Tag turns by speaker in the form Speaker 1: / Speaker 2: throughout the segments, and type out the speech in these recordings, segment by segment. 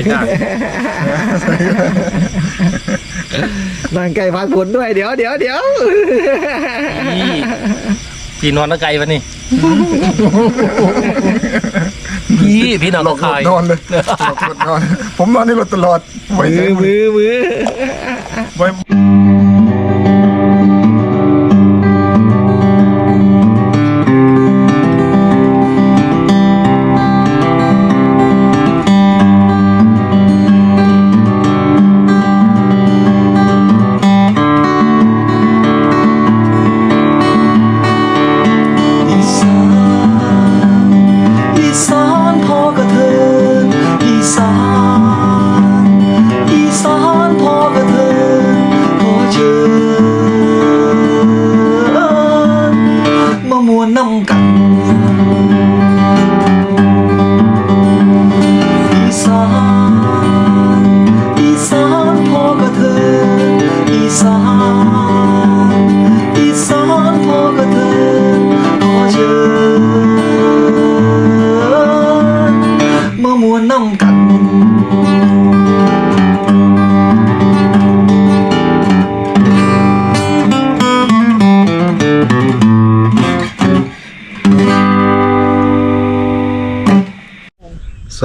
Speaker 1: ยจ้าง
Speaker 2: นั่งไก่พันผลด้วยเดี๋ยวเดี๋ยวเดี๋ยว
Speaker 1: นี่พี่นอนตะไกวันนี้พี่พี่นอน
Speaker 3: หล
Speaker 1: ตะ
Speaker 3: อก
Speaker 1: ไค
Speaker 3: รถนอนเลยหลอกรถนอน ผมนอนในรถตลอดไว้ใจ
Speaker 2: มือ
Speaker 3: มื
Speaker 2: มื
Speaker 3: อ
Speaker 2: อมือ
Speaker 3: ไว้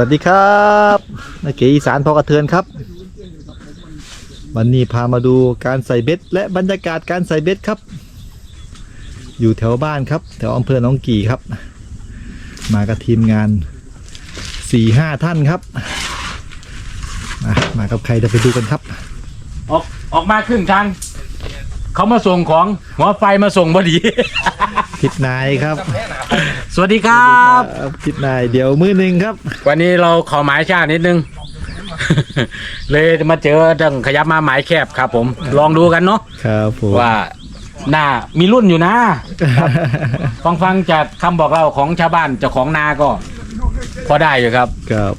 Speaker 4: วัส
Speaker 2: ดีครับนักเก๋อีสานพอกระเทือนครับ วันนี้พามาดูการใส่เบ็ดและบรรยากาศการใส่เบ็ดครับ อยู่แถวบ้านครับ แถวอำเภอหนองกี่ครับ มากับทีมงานสี่ห้าท่านครับ มามากับใครจะไปดูกันครับ
Speaker 1: ออกออกมาครึ่งทางเขามาส่งของหัวไฟมาส่งพอดี
Speaker 2: ทิศนายครับ
Speaker 1: สวัสดีครับ
Speaker 2: ครับทิศนายเดี๋ยวมือหนึ่งครับ
Speaker 1: วันนี้เราขอหมายชานิดนึง เลยมาเจอต้องขยับมาหมายแคบครับ ผม ลองดูกันเนาะ
Speaker 2: ครับผม
Speaker 1: ว่าหน้ามีรุ่นอยู่นะฟังฟังจากคำบอกเล่าของชาวบ้านเจ้าของนาก็ พอได้อยู่ครับ
Speaker 2: ครับ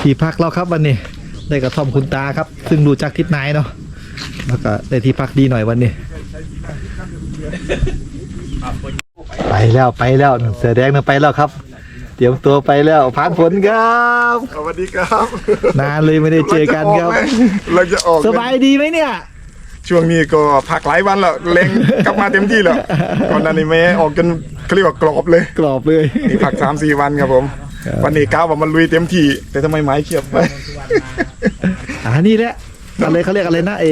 Speaker 2: ที่พักเราครับวันนี้ ได้กระท่อมคุณตาครับ ซึ่งดูจากทิศนายเนาะแล้วก็ได้ที่พักดีหน่อยวันนี้ ไปแล้วไปแล้วเสือแดงนั่นไปแล้วครับ เตรียมตัวไปแล้วผ่านผลครับ
Speaker 3: สวัสดีครับ
Speaker 2: นานเลยไม่ได้เจอกันครับ
Speaker 3: เราจะออกไหม
Speaker 2: สบายดีไหมเนี่ย
Speaker 3: ช่วงนี้ก็พักหลายวันแล้วเล็งกลับมาเต็มที่แล้วก่อนหน้านี้แม่ออกจนเขาเรียกว่ากรอบเลย
Speaker 2: กรอบเลย
Speaker 3: นี่พักสามสี่วันครับผม
Speaker 2: ครับ
Speaker 3: วันนี้ก้าวว่ามันลุยเต็มที่ แต่ทำไมไม้เขียบไป
Speaker 2: อ่านี่แหละอะไรเขาเรียกอะไรนะเอ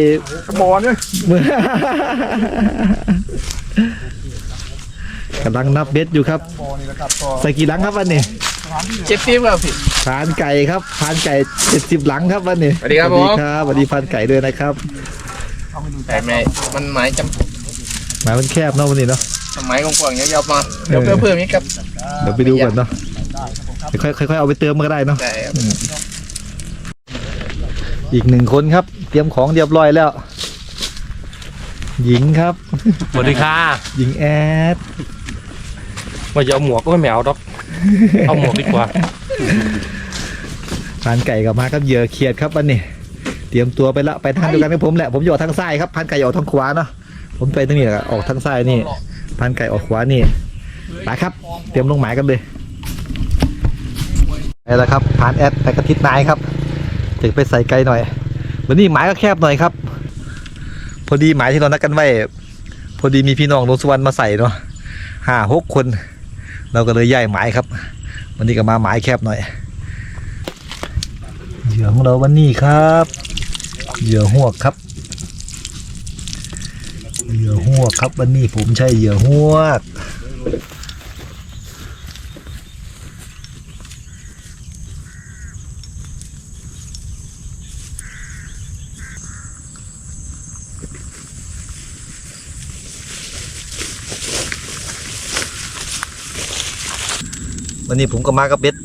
Speaker 3: กระบอกเนี่ย
Speaker 2: มือ กำลังนับเบ็ดอยู่ครับใส่กี่หลังครับวันนี้
Speaker 5: เจ็ดสิบครับพี่
Speaker 2: พานไก่ครับพานไก่เจ็ดสิบหลังครับวันนี้
Speaker 5: สวัสดีครับ
Speaker 2: สวัส
Speaker 5: ผม
Speaker 2: ดีครับสวัสดีพานไก่ด้วยนะครับ
Speaker 5: แต่ไม่ มันหมายจ
Speaker 2: หมายมันแคบเนาะวันนี้เนาะำ
Speaker 5: หมายกว้างๆยาวๆมาเดี๋ยวเพิ่มเพิ่มอีกครับ
Speaker 2: เดี๋ยวไปดูก่อนเนาะค่อยๆค่อยๆเอาไปเติมก็ได้เนาะ
Speaker 5: ได้ครับ
Speaker 2: อีกหนึ่งคนครับ เตรียมของเรียบร้อยแล้ว หญิงครับ
Speaker 1: สวัสดีค่ะ
Speaker 2: หญิงแอด
Speaker 1: ว่าจะเอาหมวกก็ไม่แมวดอก เอาหมวกดีกว่า
Speaker 2: พานไก่กับมาครับเหยื่อเขียดครับวันนี้ เตรียมตัวไปละไปทางเดียวกันกับผมแหละผมอยู่ออกทางซ้ายครับพานไก่ออกทางขวาเนาะผมไปทางนี้แหละออกทางซ้ายนี่พานไก่ออกขวานี่ไปครับ เตรียมลงหมายกันเลยไปแล้วครับพานแอดไปกระทิศนายครับจะไปใส่ไกลหน่อยวันนี้หมายก็แคบหน่อยครับ พอดีหมายที่เรานัดกันไว้พอดีมีพี่น้องลงสุวรรณมาใส่เนาะห้าหกคน เราก็เลยย้ายหมายครับ วันนี้ก็มาหมายแคบหน่อยเหยื่อของเราวันนี้ครับเหยื่อหัวครับเหยื่อหัวครับวันนี้ผมใช้เหยื่อหัว วันนี้ผมก็มากับเบ็ด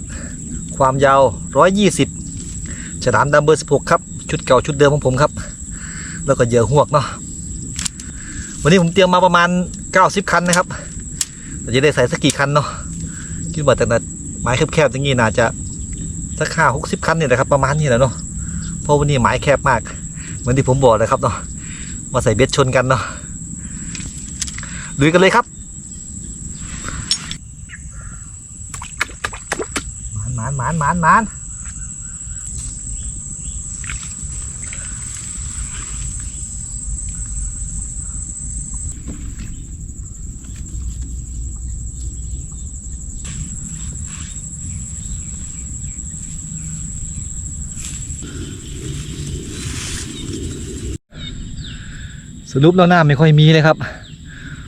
Speaker 2: ความยาว 120ฉลามดำเบอร์ 16 ครับ ชุดเก่าชุดเดิมของผมครับ แล้วก็เหยื่อหวกเนาะวันนี้ผมเตรียมมาประมาณ 90 คันนะครับจะได้ใส่สักกี่คันเนาะคิดว่าแต่ละไม้แคบๆอย่างนี้น่าจะสักห้าหกสิบคันเนี่ยแหละครับ ประมาณนี้แหละเนาะเพราะวันนี้ไม้แคบมาก เหมือนที่ผมบอกเลยครับเนาะมาใส่เบ็ดชนกันเนาะลุยกันเลยครับานหมานหมานหมานสรุปแล้วหน้าไม่ค่อยมีเลยครับ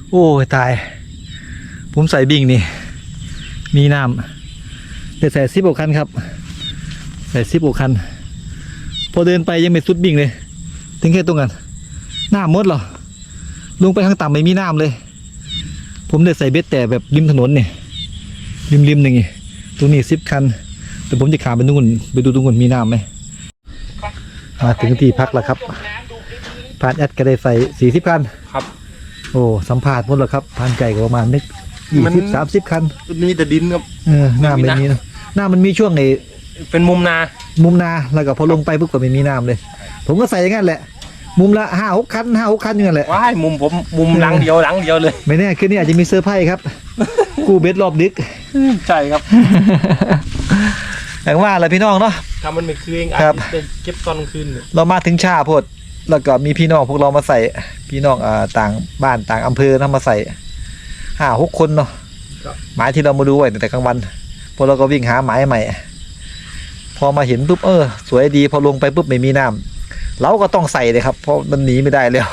Speaker 2: โอ้ตาย ผมใส่บิงนี่ มีน้ำ แต่ใส่ซิบกคันครับใส่ซิบกคัน พอเดินไปยังไม่สุดบิ่งเลย ถึงแค่ตรงกันน้ำหมดเหรอลงไปข้างต่ำไม่มีน้ำเลย ผมได้ใส่เบ็ดแต่แบบริมถนนเนี่ยริมริมๆหนึ่งนี่ตรงนี้ซิบคัน แต่ผมจะขามไปนู่นไปดูตรงนู้นมีน้ำไหมมาถึงที่พักแล้วครับผ่านแอดก็ได้ใส่สี่สิบคัน
Speaker 5: ครับ
Speaker 2: โอ้สัมภาษณ์หมดแล้วครับผ่านไก่ก็ประมาณนึกยี่
Speaker 5: มัน
Speaker 2: สิบสามสิบคัน
Speaker 5: มีแต่ดินครับ
Speaker 2: เออน้ำ
Speaker 5: ไม่
Speaker 2: ไม่
Speaker 5: มี
Speaker 2: มี
Speaker 5: นะ
Speaker 2: นะน้ำมันมีช่วงใน
Speaker 5: เป็นมุมนา
Speaker 2: มุมนาแล้วก็พอลงไปปุ๊บก็ไม่มีน้ำเลย ผมก็ใส่อย่างนั้นแหละ มุมละห้าหกคันห้าหกคันอย่างนั้นแหละ
Speaker 5: ว้ายมุมผมมุมหลังเดียวหลังเดียวเลย
Speaker 2: ไม่แน่คืนนี้อาจจะมีเซอร์ไพรส์ครับ กูเบ็ดรอบดึก
Speaker 5: ใช่ครับ
Speaker 2: อย่างว่าแหละพี่น้องเนาะ
Speaker 5: ถ้ามันไม่คือเองอาจ
Speaker 2: ครับ
Speaker 5: จะเก็บตอนกลางคืนเนี่ย
Speaker 2: เรามาถึงชาโพดแล้วก็มีพี่น้องพวกเรามาใส่ พี่น้องอ่าต่างบ้านต่างอำเภอนะมาใส่ห้าหกคนเนาะหมายที่เรามาดูไว้ตั้งแต่กลางวัน พอเราก็วิ่งหาหมายใหม่ พอมาเห็นปุ๊บเออ สวยดีพอลงไปปุ๊บไม่มีน้ำเราก็ต้องใส่เลยครับ เพราะมันหนีไม่ได้แล้ว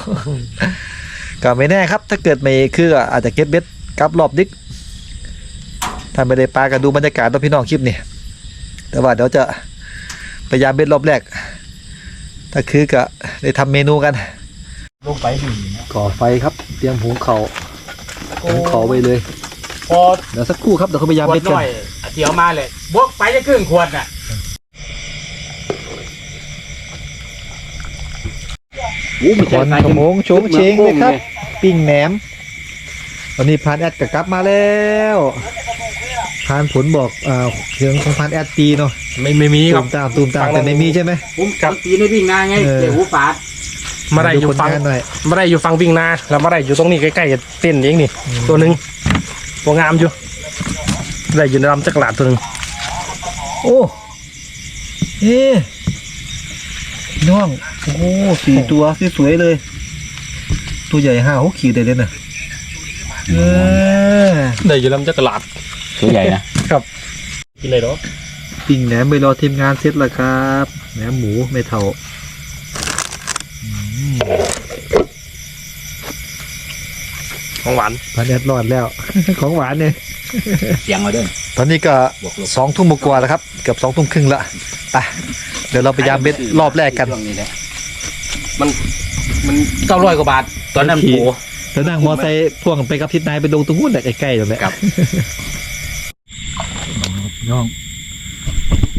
Speaker 2: ก็ไม่แน่ครับ ถ้าเกิดไม่คืออาจจะเก็บเบ็ดกลับรอบดึกถ้าไม่ได้ปลาก็ดูบรรยากาศตัวพี่น้องคลิปนี่แต่ว่าเดี๋ยวจะพยายามเบ็ดรอบแรก ถ้าคือก็ได้ทำเมนูกัน
Speaker 1: ลงไปดี
Speaker 2: ก่อไฟครับ เตรียมหุงเขาวหุงเขาวไว้เลย
Speaker 1: พอ
Speaker 2: เดี๋ยวสักครู่ครับเดี๋ยวเขาพยายาม
Speaker 1: ขว
Speaker 2: เบ็
Speaker 1: ด
Speaker 2: ด
Speaker 1: ห
Speaker 2: กัน
Speaker 1: น่อยเดี๋ยวมาเลยบวกไปจะครึ่งขวดน่ะ
Speaker 2: ควันขโมงโชงเชงเลยครับ ปิ้งแหนมวันนี้พานแอดกับกลับมาแล้วพานผลบอกอ่าเสียงของพานแอดตีเนาะ
Speaker 5: ไม่ไม่มีค
Speaker 2: ตู
Speaker 5: รับ
Speaker 2: มตามตูมตามแต่ไม่มีใช่ไหม
Speaker 1: ผมกับตีในวิ่งนาไง
Speaker 2: เออ
Speaker 1: เดี๋ยวหูฝาด
Speaker 6: มาได้อยู่
Speaker 2: ผล
Speaker 6: ฟัง
Speaker 2: งานหน่อย
Speaker 6: มาได้อยู่ฟังวิ่งนาแล้วมาได้อยู่ตรงนี้ใกล้ๆกับเต้นเองนี่ ตัวหนึ่ง ตัวงามอยู่ได้อยู่ในลำจักรลาดตัวหนึ่ง
Speaker 2: โอ้เอ๊ะพี่น้องโอ้สี่ตัวสวยๆเลย ตัวใหญ่ห้าหกขีดเลยเลยนะเออ
Speaker 6: ได้อยู่ลำจักรลาด
Speaker 1: ตัวใหญ่นะ
Speaker 6: กินเลยเนาะ
Speaker 2: ปิ้งแหนมไปรอทีมงานเสร็จแล้วครับแหนมหมูไม่เท่า
Speaker 6: ของหวาน
Speaker 2: พันแอดรอดแล้ว ของหวานเนี่ย
Speaker 1: เสียงมาเด้อ
Speaker 2: ตอนนี้ก็สองทุ่มกว่าแล้วครับเกือบสองทุ่มครึ่งละไปเดี๋ยวเราไปยามเบ็ดรอบแรกกัน
Speaker 1: ช่วงนี้แหละมันมันเก้าร้อยกว่าบาท ตอนนั้น
Speaker 2: ขี่
Speaker 1: โอ้
Speaker 2: เดี๋ยวนั่งมอไซค์พ่วงไปกับทิศนายไปลงตรงนู้นแหละใกล้ๆตรงนี้
Speaker 1: ครับ
Speaker 2: น้อง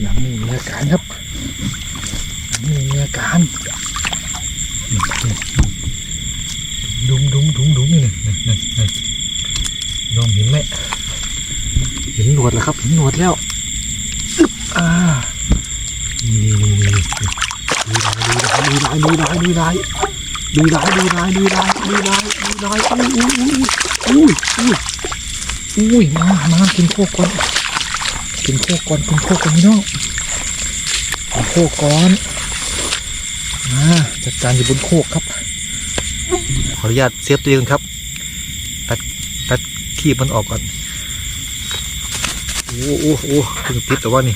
Speaker 2: ยังไม่มีอาการครับยังไม่มีอาการดุงดุงดุงดุงนี่นี่นี่ นี่น้องเห็นไหมเห็นหนวดแล้วครับเห็นหนวดแล้วอ่านี่นี่นี่ดูลายดูลายดูลายดูลายดูลายดูลายดูลายดูลายดูลายดูลายอุ้ยอุ้ยอุ้ยอุ้ยมามากินโคก่อนกินโคก่อนกินโคก่อนพี่น้องกินโคก่อนมาจัดการอยู่บนโคกครับขออนุญาตเซฟตัวเองครับตัด ขีบมันออกก่อนโอ้โอ้โอ้ถึงติดแต่ว่านี่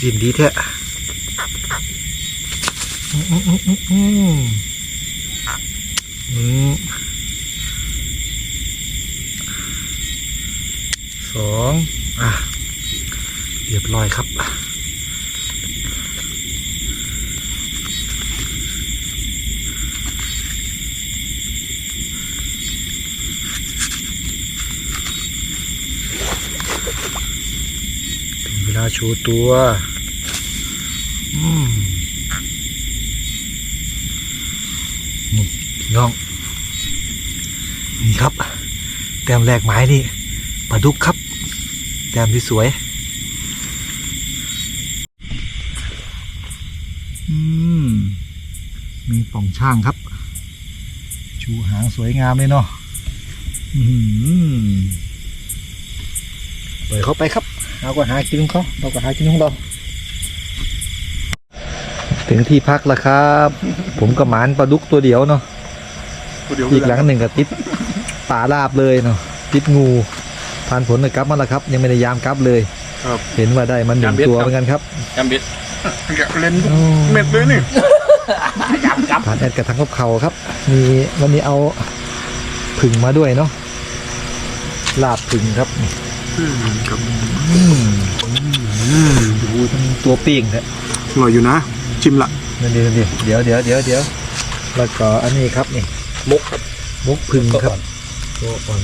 Speaker 2: ดินดีแท้อืมอืมอืมอืมอืมสองอะเรียบร้อยครับาชว์ตัวอืมนี่พี่น้อง นี่ครับ แต้มแรกไม้นี่ปลาดุกครับ แต้มที่สวย อืมมีป่องช่างครับ ชูหางสวยงามเลยเนาะอืมปล่อยเขาไปครับ เราก็หากินของเขาเราก็หากินของเรา ถึงที่พักแล้วครับ ผมกับหมานปลาดุกตัวเดียวเนาะ
Speaker 3: ตัวเดียว
Speaker 2: อีกหลังหนึ่งกับติดป่าลาบเลยเนาะติดงูผ่านผลเลยกลับมาแล้วครับ ยังไม่ได้ยามกลับเลย
Speaker 3: ครับ
Speaker 2: เห็นว่าได้มันหนึ่ง
Speaker 6: ยามเบ็ด
Speaker 2: ตัว
Speaker 6: ครับ
Speaker 2: เหมือนกันครับ
Speaker 6: จำบิด
Speaker 3: เล่น
Speaker 2: โอ้
Speaker 3: เม็ดเลยนี่
Speaker 2: ผ่านแอดกับทั้งครอบเขาครับ มีวันนี้เอาผึ่งมาด้วยเนาะลาบผึ่งครับอืม ดูทั้งตัวปิ้งเนี่ย
Speaker 3: อร่อยอยู่นะ ชิมละ
Speaker 2: นั่นดีนั่นดีเดี๋ยวเดี๋ยวเดี๋ยวเดี๋ยวแล้วก็อันนี้ครับนี่
Speaker 5: มุกครับ
Speaker 2: มุกผึ่งครับตัวอ่อน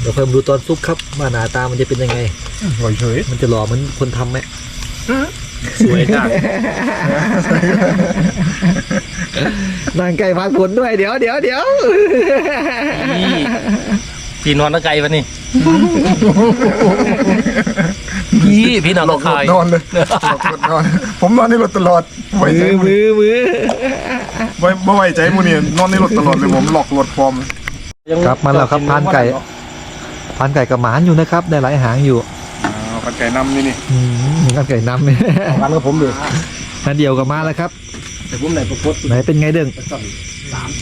Speaker 2: เดี๋ยวค่อยมาดูตอนซุปครับว่าหน้าตามันจะเป็นยังไง
Speaker 3: อร่อยเฉย
Speaker 2: มันจะหล่อเหมือนคนทำไหม
Speaker 5: สวยจัง
Speaker 2: นางไก่พักผลด้วยเดี๋ยวเดี๋ยวเดี๋ยว
Speaker 5: นี่ พี่นอนตะไกวันนี้พี่พี่นอน
Speaker 3: หล
Speaker 5: ตะ
Speaker 3: อก
Speaker 5: ไค
Speaker 3: หลดนอนเลยหลอกหลดนอน ผมนอนในรถตลอดไว้ใจ
Speaker 2: มือ
Speaker 3: มู
Speaker 2: มือมือ
Speaker 3: ไว้ไม่ไว้ใจมูนี่นอนในรถตลอดเลยผมหลอกหลดฟอร์ม
Speaker 2: ครับมาแล้วครับพานไก่พานไก่กับหมานอยู่นะครับ ได้หลายหางอยู่
Speaker 3: เอากันไก่น้ำนี่นี่
Speaker 2: อืมกันไก่น้ำเนี่ย
Speaker 5: ร้านกับผมเลย
Speaker 2: นั่นเดียวกับมาแล้วครับ
Speaker 5: แต่ผมไหนประพด
Speaker 2: ไหนเป็นไงเด้ง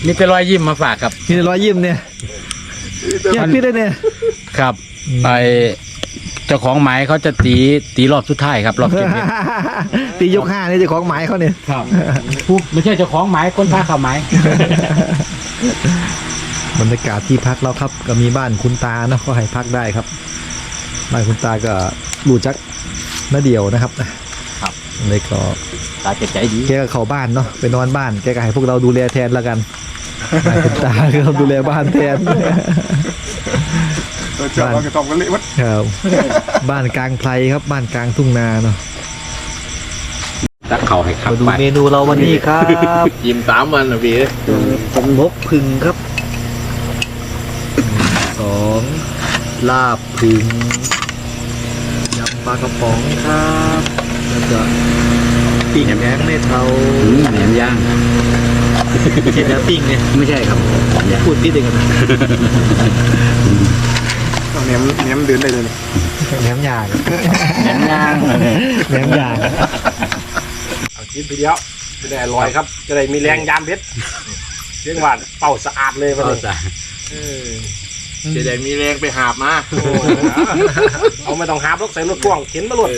Speaker 1: นี่เป็นรอยยิ้มมาฝากครับ
Speaker 2: มีแต่รอยยิ้มเนี่ย เยี่ยมพี่เลยเนี่ย
Speaker 1: ครับ
Speaker 2: อืม
Speaker 1: ไอเจ้าของหมายเขาจะตีตีรอบสุดท้ายครับ รอบเก็บเห็ด
Speaker 2: ตียกห้านี่เจ้าของหมายเขาเนี่ย
Speaker 1: ครับผู้ไม่ใช่เจ้าของหมายคนพาเข้าหมาย
Speaker 2: บรรยากาศที่พักเราครับ ก็มีบ้านคุณตาเนาะก็ให้พักได้ครับ บ้านคุณตาก็รู้จักน้าเดียวนะครับ
Speaker 1: ครับ
Speaker 2: เลยก็
Speaker 1: ตาจะใจดี
Speaker 2: แกก็เข้าบ้านเนาะไปนอนบ้านแกก็ให้พวกเราดูแลแทนแล้วกันบ้าน คุณตาก็ดูแลบ้านแทน
Speaker 3: เออเจ้าเราจะตอบกันเละวัด
Speaker 2: ครับบ้านกลางไพรครับบ้านกลางทุ่งนาเนาะ
Speaker 1: ตักเข่าให้ครับ
Speaker 2: มาดู
Speaker 1: ไป
Speaker 2: เมนูเราวันนี้ครับ
Speaker 1: ยิ้มสามวันนะพี่
Speaker 2: เป็นนกพึ่งครับสองลาบพึ่งยำปลากระป๋องครับแล้วก็ปิ้งแหนมไม่เทา
Speaker 1: แหนมย่าง
Speaker 2: ไม่ใช่แหนมปิ้งเนี่ย
Speaker 1: ไม่ใช่ครับย่าง
Speaker 2: พูดนิดเองกันนะ
Speaker 3: เอาเนี้ยมเนี้ยมเดินได้เลยนี่
Speaker 2: แหนมย่าง
Speaker 1: แหนมย่าง
Speaker 2: แหนมย่าง
Speaker 6: เอากินทีเดียวจะได้อร่อยครับ จะได้มีแรงยามเพชรเรียกว่าเป่าสะอาดเลยวัน
Speaker 1: เอา
Speaker 6: นี้
Speaker 1: ซะจะได้มีแรงไปหาบมา
Speaker 6: โอ้ยเอาไม่ต้องหาบรถใส่รถพ่วงเข็นมาหลด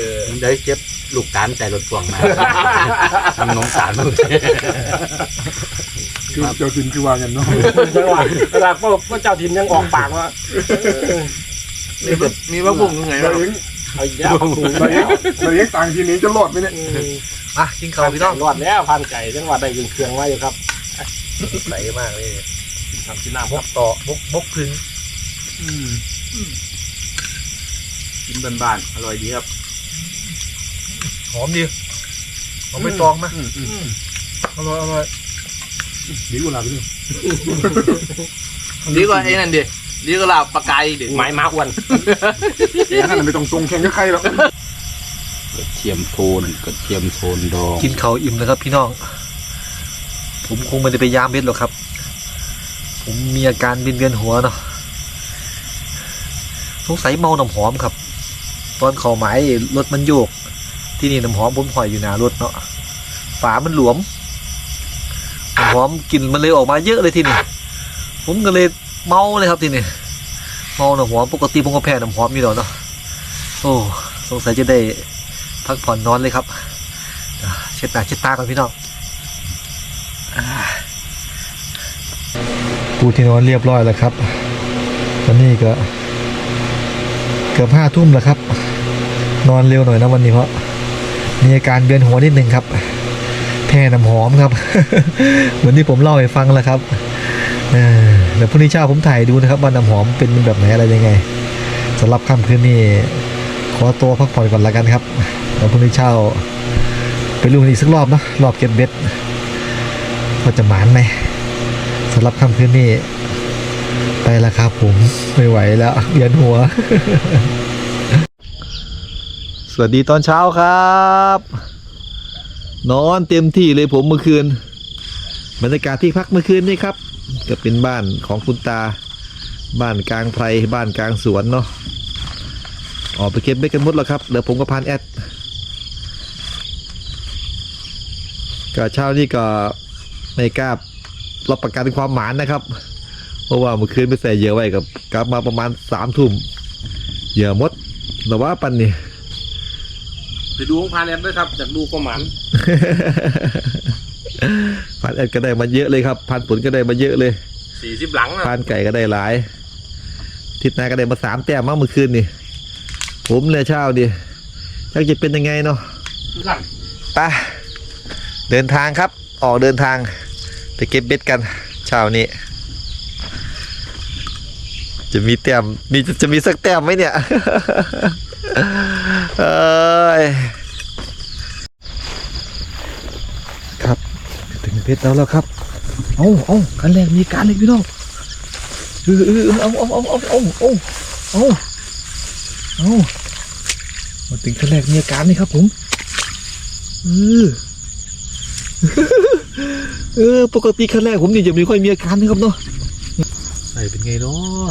Speaker 1: ได้เก็บลูกตาลใส่รถพ่วงมา ทำนมสารมา
Speaker 3: คือเจ้าสินคือว่ากันเนาะ
Speaker 6: จังหวะกระดาษเป้าเจ้าถิ่นยังออกปากว่า
Speaker 1: มีมีว่าบุ้งยังไง
Speaker 3: เราเอง
Speaker 6: เอาอีกแล้ว
Speaker 3: เราเองเราเองต่างทีนี้จะรอดไหมเนี่ย
Speaker 2: อะกินข้าวพี่น้อง
Speaker 6: รอดแล้วพันไก่จังหวัดได้ยิงเครื่องไว้อยู่ครับ
Speaker 2: ใสมากเลย
Speaker 6: ทำที่น้ำ
Speaker 2: ม
Speaker 6: ครับ
Speaker 2: กต่อมกมกพึ่ ง
Speaker 1: กินบ้านๆอร่อยดีครับ
Speaker 2: หอมดีหอมไม่ตองไหมอร่อยอร่อย
Speaker 3: ดีกว่าเราไปด้วย
Speaker 1: ดีกว่าไอ้นั่นดิดีกว่าลาบปลากายดิ
Speaker 6: ไม้มาอ้วน
Speaker 3: เองนั่นไม่ต้องทรงแข่งกับใครหรอก
Speaker 1: กระเทียมโทนกระเทียมโทนดอง
Speaker 2: กินเขาวอิ่มนะครับพี่น้อง ผมคงไม่ได้ไปยามเบ็ดหรอกครับ ผมมีอาการเวียนเวียนหัวเนาะส งสัยเมาน้ำหอมครับ ตอนเขาไม้รถมันโยก ที่นี่น้ำหอมผมหอยอยู่หนารถเนาะฝามันหลวมน้ำหอมกลิ่นมันเลยออกมาเยอะเลยที่นี่ผมก็เลยเมาเลยครับที่นี่เมาน้ำหอมปกติผมก็แพ้น้ำหอมอยู่แล้วเนาะโอ้สงสัยจะได้พักผ่อนนอนเลยครับเช็ดหน้าเช็ดตาก่อนพี่น้องปูที่นอนเรียบร้อยแล้วครับวันนี้ก็ กือบห้าทุ่มแล้วครับ นอนเร็วหน่อยนะวันนี้เพราะมีอาการเวียนหัวนิดหนึ่งครับ แพ้น้ำหอมครับ เหมือนที่ผมเล่าให้ฟังแล้วครับเดี๋ยวพรุ่งนี้เช้าผมถ่ายดูนะครับว่าน้ำหอมเป็นแบบไหนอะไรยังไงสำหรับค่ำคืนนี้ขอตัวพักผ่อนก่อนละกันครับแล้วพรุ่งนี้เช้าไปลุยอีกสักรอบนะรอบเก็บเบ็ดว่าจะหมานไหมสำหรับค่ำคืนนี้ ไปแล้วครับผมไม่ไหวแล้วเวียนหัว สวัสดีตอนเช้าครับ นอนเต็มที่เลยผมเมื่อคืนบรรยากาศที่พักเมื่อคืนนี่ครับ ก็เป็นบ้านของคุณตา บ้านกลางไพรบ้านกลางสวนเนาะออกไปเก็บเบ็ดกันหมดแล้วครับเดี๋ยวผมก็พานแอดก็เช้านี่ก็ไม่กล้ารับประกันความหมานนะครับ เพราะว่าเมื่อคืนไปใส่เยอะไว้กับกลับมาประมาณสามทุ่มเยอะมดแต่ว่าปันนี่
Speaker 6: ไปดูของพานแอดด้วยครับจากดูก็หมัน
Speaker 2: พันแอดก็ได้มาเยอะเลยครับ พันผลก็ได้มาเยอะเลย
Speaker 5: สี่สิบหลังนะ
Speaker 2: พันไก่ก็ได้หลาย ทิศนาก็ได้มาสามแต้มมากเมื่อคืนนี่ผมเลยเช้าดิอยากจะเป็นยังไงเนาะไปเดินทางครับ ออกเดินทางไปเก็บเบ็ดกันเช้านี้ จะมีแต้มมีจะจะมีสักแต้มไหมเนี่ยเอ้ครับ ถึงเพชรล้วแล้วครับ เอาเอาอันแรกมีการเลยพี่น้องเออเออเอาเอาเอาเอาเอาเอาเอาเอามาถึงขั้นแรกมีอาการเลยครับผมเออเออ ปกติขั้นแรกผมนี่จะไม่ค่อยมีอาการนะครับเนาะไอเป็นไงเนาะ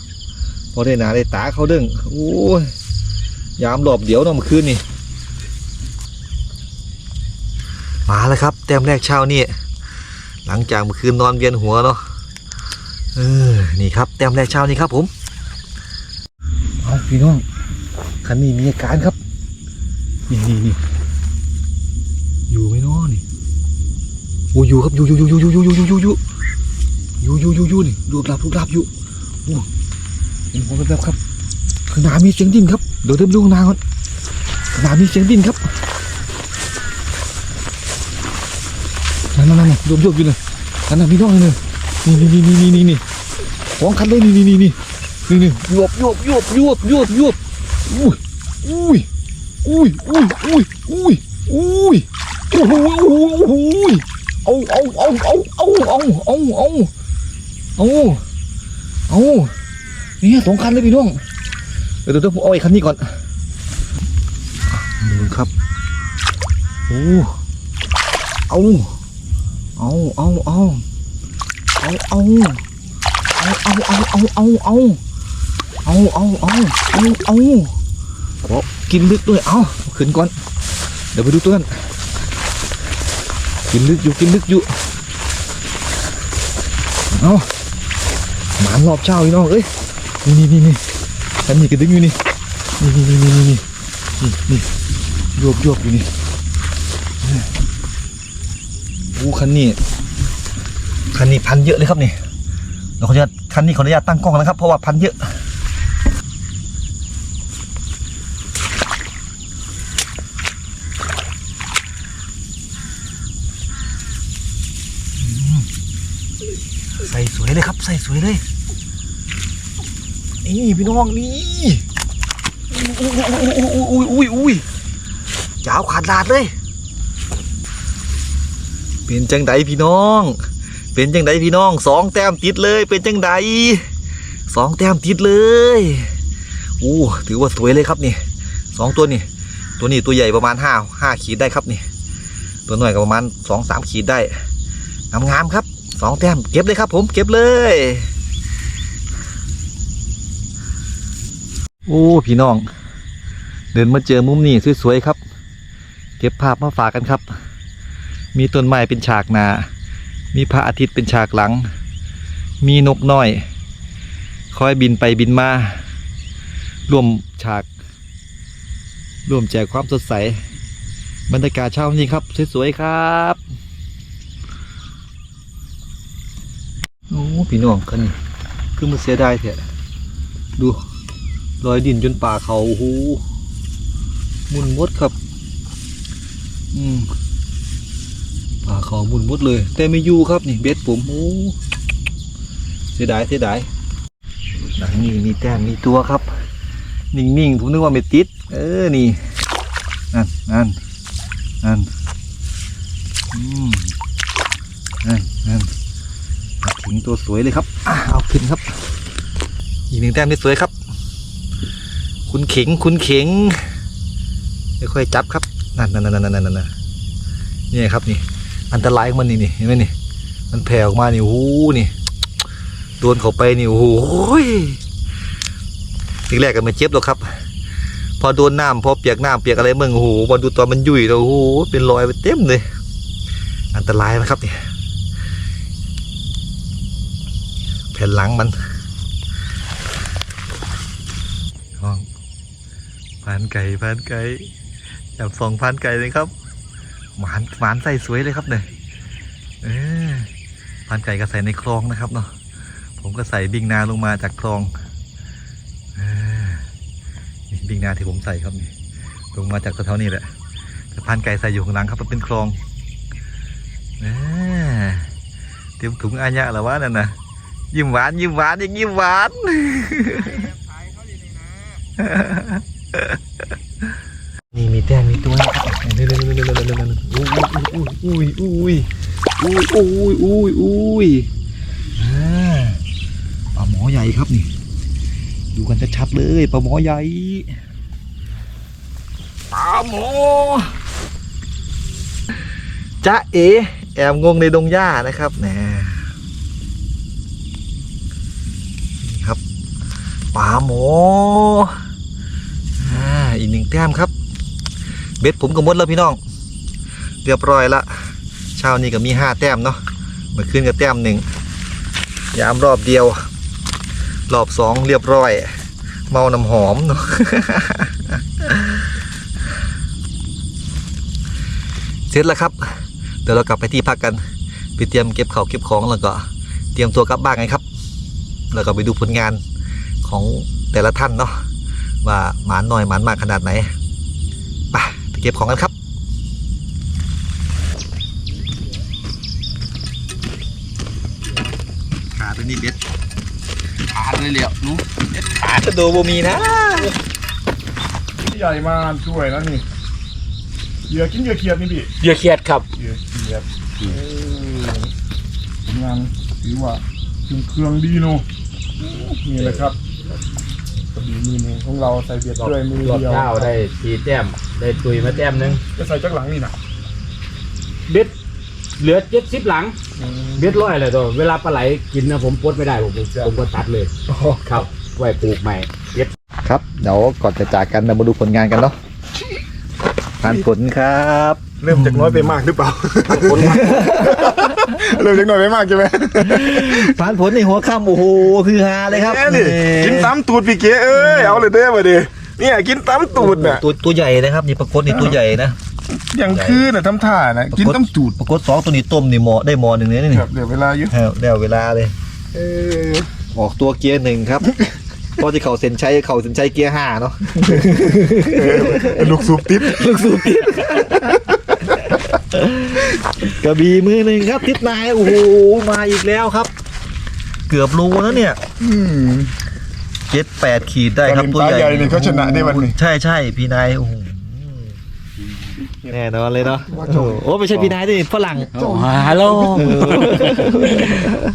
Speaker 2: พอได้หนาได้ตาเขาเด้งโอ้ยยามหลบเดี๋ยวนาะเมื่อคืนนี่มาแล้วครับ แต้มแรกเช้านี่หลังจากเมื่อคืนนอนเวียนหัวเนาะเออนี่ครับแต้มแรกเช้านี่ครับผมเอาพี่น้องคันนี้มีอาการครับนี่นี่นี่อยู่ไหมเนาะนี่โอ้อยู่ครับอยู่อยู่อยู่อยู่อยู่อยู่อยู่อยู่อยู่อยู่อยู่อยู่นี่รูปลับรูปลับอยู่โอ้ เห็นผมแบบๆครับข้างหน้ามีเสียงดิ้นครับเดี๋ยวเดินไปดูข้างหน้าก่อนข้างหน้ามีเสียงดิ้นครับนั่นนั่นนั่นโยกโยกอยู่เลยนั่นน่ะพี่น้องเลยนี่นี่นี่นี่นี่นี่ของคันเลยนี่นี่นี่นี่นี่นี่โยบโยบโยบโยบโยบโยบอุ้ยอุ้ยอุ้ยอุ้ยอุ้ยอุ้ยอุ้ยโอ้โหโอ้โหโอ้โหเอาเอาเอาเอาเอาเอาเอาเอาเอา เนี่ยสองคันเลยพี่น้องเดี๋ยวเดี๋ยวผมเอาไอ้คันนี้ก่อนดูครับโอ้เอาเอาเอาเอาเอาเอาเอาเอาเอาเอาเอาเอาเอาเอาเอาเอาเอาขอกินลึกด้วยเอาขึ้นก่อน เดี๋ยวไปดูตัวนั้นกินลึกอยู่กินลึกอยู่เอาหมานรอบเช้าพี่น้องเอ้ย นี่นี่นี่นี่ฉันนี่กระดึงอยู่นี่นี่นี่นี่นี่นี่นี่นี่โยบโยบอยู่นี่โอ้คันนี้คันนี้พันเยอะเลยครับนี่เราขออนุญาตคันนี้ขออนุญาตตั้งกล้องนะครับ เพราะว่าพันเยอะใส่สวยเลยครับ ใส่สวยเลย นี่พี่น้องนี่อุ้ยอุ้ยอุ้ยอุ้ยยาวขาดลาดเลย เป็นจังไดพี่น้อง เป็นจังไดพี่น้องสองแต้มติดเลย เป็นจังไดสองแต้มติดเลยอู้ถือว่าสวยเลยครับนี่สองตัวนี่ตัวนี้ตัวใหญ่ประมาณห้าห้าขีดได้ครับนี่ ตัวหน่อยก็ประมาณสองสามขีดได้งามๆครับสองแต้มเก็บเลยครับผมเก็บเลย โอ้พี่น้อง เดินมาเจอมุมนี้สวยๆครับ เก็บภาพมาฝากกันครับ มีต้นไม้เป็นฉากหนา มีพระอาทิตย์เป็นฉากหลัง มีนกน้อย คอยบินไปบินมาร่วมฉากร่วมแจกความสดใส บรรยากาศเช้านี้ครับสวยๆครับโอ้พี่น้องกันนี่คือมันเสียดายแท้ดู รอยดินจนป่าเขาโอ้โหหมุนมดครับ อืมป่าเขาหมุนมดเลย แต่ไม่อยู่ครับนี่เบ็ดผมโอ้เสียดายเสียดายหนังนี่มีแต้มมีตัวครับ นิ่งๆผมนึกว่าไม่ติด เออนี่นั่นนั่นนั่นอืมนั่นนั่นถึงตัวสวยเลยครับอะเอาขึ้นครับ อีกหนึ่งแต้มที่สวยครับ คุณเข็งคุณเข็งค่อยๆจับครับนั่นนั่นนั่นนั่นนั่นนี่ครับนี่ อันตรายของมันนี่นี่เห็นไหมนี่ มันแผ่ออกมานี่โอ้นี่โดนเข้าไปนี่โอ้โหทีแรกก็ไม่เจ็บหรอกครับ พอโดนน้ำพอเปียกน้ำเปียกอะไรเมึงโอ้โหมาดูตอนมันยุ่ยแล้วโอ้โหเป็นรอยไปเต็มเลย อันตรายนะครับนี่แผ่นหลังมันห้องพานไก่พานไก่จับสองพานไก่เลยครับ หมานหมานใส่สวยเลยครับเนี่ยเออพานไก่ก็ใส่ในคลองนะครับเนาะผมก็ใส่บิ่งนาลงมาจากคลองนี่บิ่งนาที่ผมใส่ครับนี่ลงมาจากแถวๆนี้แหละแต่พานไก่ใส่อยู่ข้างหลังครับมันเป็นคลองเตรียมถุงอาญะแล้ววะนั่นนะยิ้มหวานยิ้มหวานยิ้มหวาน นะครับเร็วๆๆๆๆๆๆอุ้ยอุ้ยอุ้ยอุ้ยอุ้ยอุ้ยอุ้ยอ่าปลาหมอใหญ่ครับนี่ ดูกันชัดๆเลยปลาหมอใหญ่ปลาหมอจ๊ะเอแอบงงในดงหญ้านะครับแหนะนี่ครับปลาหมออ่าอีกหนึ่งแต้มครับ เบ็ดผมก็หมดแล้วพี่น้อง เรียบร้อยละเช้านี้ก็มีห้าแต้มเนาะเมื่อคืนก็แต้มหนึ่งยามรอบเดียว รอบสองเรียบร้อย เมาน้ำหอมเนาะเสร็จแล้วครับ เดี๋ยวเรากลับไปที่พักกันไปเตรียมเก็บเของเก็บของแล้วก็ เตรียมตัวกลับบ้านกันครับ แล้วก็ไปดูผลงานของแต่ละท่านเนาะว่าหมานน้อยหมานมากขนาดไหน เก็บของกันครับขาตัวนี้เบ็ด
Speaker 5: ขาดเลยเหลียวนู้
Speaker 2: ขาจะโดโบมีนะ
Speaker 3: ใหญ่มากช่วยนะนี่เหยื่อกินเหยื่อเขียดนี่พี่
Speaker 1: เหยื่อเขียดครับ
Speaker 3: เหยื่อเขียดเออผลงานถือว่าถึงเครื่องดีเนาะนี่แหละครับ กระบี่มือหนึ่งของเราใส่เบียดด้วยมือ
Speaker 1: รอบ
Speaker 3: เดียว
Speaker 1: เช้าได้สี่แต้มได้ตุยมาแต้มหนึง
Speaker 3: จะใส่จักหลังนี่นะ
Speaker 1: เบ็ดเหลือเจ็ดสิบหลังเบ็ดร้อยเลยตัวเวลาปลาไหลกินนะผมปลดไม่ได้ผมผมผมก็ตัดเลยครับไว้ปลูกใหม่เบ็ด
Speaker 2: ครับเดี๋ยวก่อนจะจากกันเรามาดูผลงานกันเนาะผ่านผลครับ
Speaker 3: เริ่มจากน้อยไปมากหรือเปล่า เริ่มจากน้อยไปมากใช่ไหม
Speaker 2: ผ่านผลในหัวค่ำโอ้โหคือฮาเลยครับ
Speaker 3: แน่ดิกินตามตูดพี่เก๋เอ้ยเอาเลยเด้อมาดิเนี่ยกินตามตูดน่ะ
Speaker 2: ตัวตัวใหญ่นะครับนี่ปรากฏนี่ตัวใหญ่นะ
Speaker 3: อย่างคือน่ะทำท่านะกินตามตูด
Speaker 2: ปรากฏสองตัวนี้ต้มนี่หมอได้หมอหนึ่งเลยนี่
Speaker 3: ครับเดี๋ยวเวลาอยู่
Speaker 2: ครับได้เวลาเลย
Speaker 3: เออ
Speaker 2: ออกตัวเกียร์หนึ่งครับพอที่เขาเซ็นใช้เขาเซ็นใช้เกียร์ห้าเนาะ
Speaker 3: ลูกสูบติด
Speaker 2: ลูกสูบติด กระบี่มือหนึ่งครับ ทิศนายโอ้โหมาอีกแล้วครับ เกือบรูแล้วเนี่ย
Speaker 3: อืม
Speaker 2: เจ็ดแปดขีดได้ครับ
Speaker 3: ตอนนี้ปลาใหญ่นี่เขาชนะได้วันนี้
Speaker 2: ใช่ใช่พี่นายโอ้โหแน่นอนเลยเนาะโอ้โหโอ้ไม่ใช่พี่นายดิฝรั่ง
Speaker 1: ฮัลโหล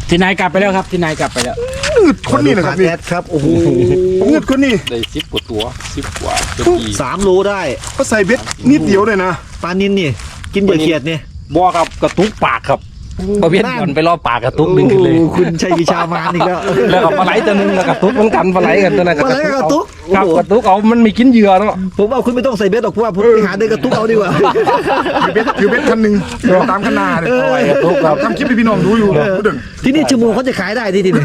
Speaker 1: ที่นายกลับไปแล้วครับที่นายกลับไปแล้ว
Speaker 3: งึดคนนี้นะครับ
Speaker 2: แอ
Speaker 3: นี่
Speaker 2: ดครับโอ้โห
Speaker 3: ผมงึดคนนี้
Speaker 5: ได้สิบกว่าตัวสิบกว่าเกือบปี
Speaker 2: สามโลได้
Speaker 3: ก็ใส่เบ็ดนิดเดียวเลยนะ
Speaker 2: ปลานินนี่ กินเหยื่อเขียดนี่
Speaker 5: บัวครับกระตุกปากครับประเภทก่อนไปรอปากกระตุกดึงขึ้นเลย
Speaker 2: โอ้โหคุณชัยวิชามานอีกแล้ว
Speaker 5: แล้วก็ปลาไหลตัวหนึงแล้วกระตุกเหมือนกันปลาไหลกันตัวนั้น
Speaker 2: ปลาไหลกับกระตุก
Speaker 5: ครับ
Speaker 2: โอ้โห
Speaker 5: กระตุกเอามันมีกินเหยื่อเนาะ
Speaker 2: ผมว่าคุณไม่ต้องใส่เบ็ดหรอกเพราะว่าผมไปหาเดินกระตุกเอาดีกว่า
Speaker 3: ถือเบ็ดถือเบ็ดคันหนึ่งเดินตามขนาดเลย
Speaker 2: เออ
Speaker 3: กระตุกครับทำคลิปให้พี่น้องดูอยู่พูดถึง
Speaker 2: ที่นี่ชั่วโมงเขาจะขายได้ที่ที่นี่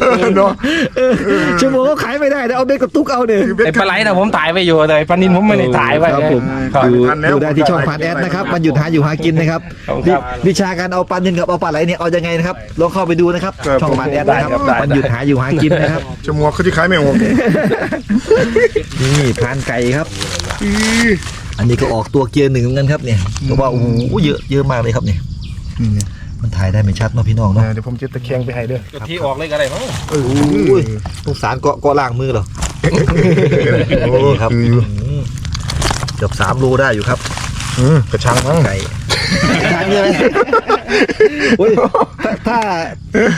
Speaker 3: เออเนาะ
Speaker 2: เออชั่วโมงเขาขายไม่ได้แต่เอาเบ็ดกระตุกเอาเนี่ย
Speaker 3: ถือเบ็ด
Speaker 5: ไอ้ปลาไหลนะผมตายไปอยู่แต่ไอ้ปลานินผมไม่ได้ตายไป
Speaker 2: ครับผม
Speaker 5: ครับ
Speaker 2: ดู
Speaker 3: ทันแล้ว
Speaker 2: ดูได้ที่ช่องพานแอดนะครับมันหยุดหาอยู่หากินนะครับ
Speaker 5: ครับครับ
Speaker 2: วิชาการเอาปลาเนินกับเอาปลาไหลเนี่ยเอายังไงนะครับลองเข้าไปดูนะครับ
Speaker 3: ครับ
Speaker 2: ช่องพานแอดนะครับ
Speaker 5: ได้ครับได้
Speaker 2: มันหยุดหาอยู่หากินนะครับ
Speaker 3: จมูกเขาที่ขายไม่ออก
Speaker 2: นี่พานไก่ครับอันนี้ก็ออกตัวเกียร์หนึ่งเหมือนกันครับเนี่ยเพราะว่าโอ้โหเยอะเยอะมากเลยครับเนี่ย มันถ่ายได้ไม่ชัดเนาะพี่น้องเนาะ
Speaker 3: เดี๋ยวผมจะตะแคงไปให้เด้อ
Speaker 5: ที่ออกเลยก็ได้มั้ง
Speaker 3: เออ
Speaker 2: โอ้ยสงสารเกาะเกาะล่างมือเหรอ
Speaker 3: โอ้
Speaker 2: นี่ครับ
Speaker 3: คืออยู่
Speaker 2: อืมเกือบสามโลได้อยู่ครับ
Speaker 3: อืมกระชังมั้ง
Speaker 2: ไก่กระชังใช่ไหมโอ้ยถ้า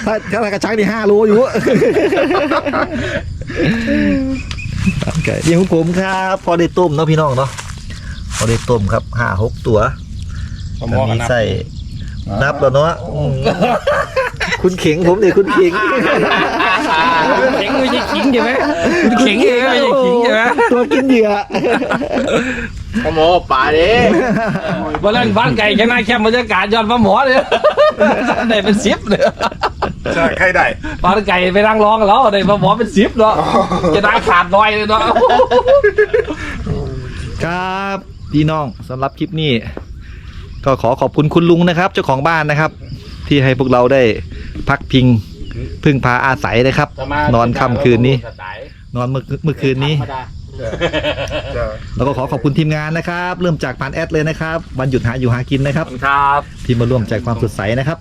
Speaker 2: ถ้าถ้าถ้ากระชังนี่ห้าโลอยู่ไก่เดี๋ยวของผมครับ พอได้ต้มเนาะพี่น้องเนาะพอได้ต้มครับห้าหกตัว
Speaker 6: ปลาหมอกัน
Speaker 2: มี
Speaker 6: นะ
Speaker 2: ใส่ นับแล้วเนาะอืมคุณเข็งผมเนี่ยคุณเข็ง
Speaker 6: เข็งไม่ใช่ขิงใช่ไหมเข็งเองไม่ใช่ขิงใช่ไหม
Speaker 2: ตัวกินเหยื่อ
Speaker 5: ปลาหมอป่าเด้
Speaker 6: วันนั้นบ้านไก่ชนะแค่บรรยากาศยอดปลาหมอเลยได้เป็นสิบเลย
Speaker 3: ใช่ใครได้
Speaker 6: บ้านไก่ไปนั่งร้องกันแล้วได้ปลาหมอเป็นสิบเนาะจะได้ขาดลอยเลยเนาะ
Speaker 2: ครับพี่น้องสำหรับคลิปนี้ ก็ขอขอบคุณคุณลุงนะครับ เจ้าของบ้านนะครับ ที่ให้พวกเราได้พักพิงพึ่งพาอาศัยนะครับ นอนค่ำคืนนี้ นอนเมื่อเมื่อคืนนี้
Speaker 3: จะ
Speaker 2: แล้วก็ขอขอบคุณทีมงานนะครับ เริ่มจากปานแอดเลยนะครับวันหยุดหาอยู่หากินนะครับ
Speaker 6: ครับ
Speaker 2: ที่มาร่วมแจกความสดใสนะครับ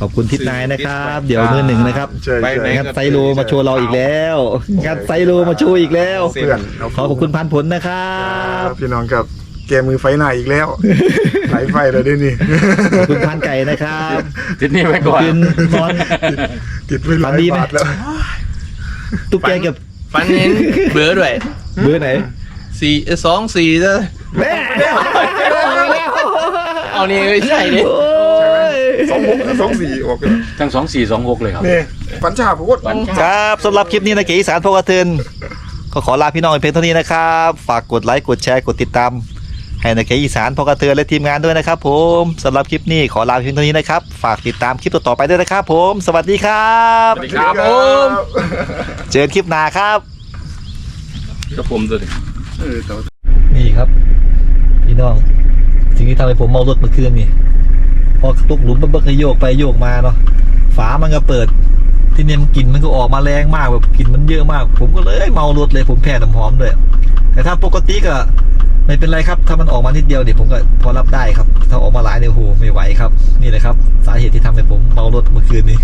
Speaker 2: ขอบคุณทิศนายนะครับ เดี๋ยวมือหนึ่งนะครับ
Speaker 3: ใช่ใช่
Speaker 2: งัดไซโลมาโชว์เราอีกแล้วงัดไซโลมาโชว์อีกแล้ว
Speaker 3: เพื่อนเา
Speaker 2: ขอขอบคุณพันผลนะครับ
Speaker 3: พี่น้องครับ เกมมือไฟหน้าอีกแล้วไหลไฟเลยด้วยนี่
Speaker 2: ขอบคุณพันไก่นะครับ
Speaker 1: ทิศนี้ไปก่อน
Speaker 2: คืนนอน
Speaker 3: ติดไปหลา
Speaker 2: ฝั
Speaker 3: ย
Speaker 2: นดีไหม
Speaker 3: บาทแล้ว
Speaker 2: ตุ๊กแกเกับ
Speaker 5: ฟันเห็นเบื่อด้วย
Speaker 2: เบอร์ไหน
Speaker 5: สี่เอ้ยสองสี่เด้อ
Speaker 2: แม่
Speaker 5: เอานี่ไม่ใช่ดิ
Speaker 2: โอ้ย
Speaker 3: สองหกหรือสองสี่ออกกัน
Speaker 1: ทั้งสองสี่สองหกเลยครับ
Speaker 3: นี่ปัญชาพูด
Speaker 2: ครับสำหรับคลิปนี้นะเก๋อีสานพวกกระเทินก็ขอลาพี่น้องเพียงเท่านี้นะครับ ฝากกดไลค์กดแชร์กดติดตาม ให้นะเก๋อีสานพวกกระเทินและทีมงานด้วยนะครับ ผมสำหรับคลิปนี้ขอลาเพียงเท่านี้นะครับ ฝากติดตามคลิปต่อๆไปด้วยนะครับ ผม สวัสดีครับ
Speaker 1: สวัสดีครับผม
Speaker 2: เจอกันคลิปหน้าครับ
Speaker 5: กับผมตัวนี้
Speaker 3: เออแต่
Speaker 2: นี่ครับ พี่น้อง สิ่งที่ทำให้ผมเมารถเมื่อคืนนี่พอตุกหลุมมันเบิกให้โยกไปโยกมาเนาะฝามันก็เปิด ที่เนี่ยมันกลิ่นมันก็ออกมาแรงมากแบบกลิ่นมันเยอะมาก ผมก็เลยเมารถเลยผมแพ้น้ำหอมด้วยแต่ถ้าปกติก็ ไม่เป็นไรครับ ถ้ามันออกมานิดเดียวเดี๋ยวผมก็พอรับได้ครับ ถ้าออกมาหลายเนี่ยโอ้โหไม่ไหวครับ นี่แหละครับ สาเหตุที่ทำให้ผมเมารถเมื่อคืนนี้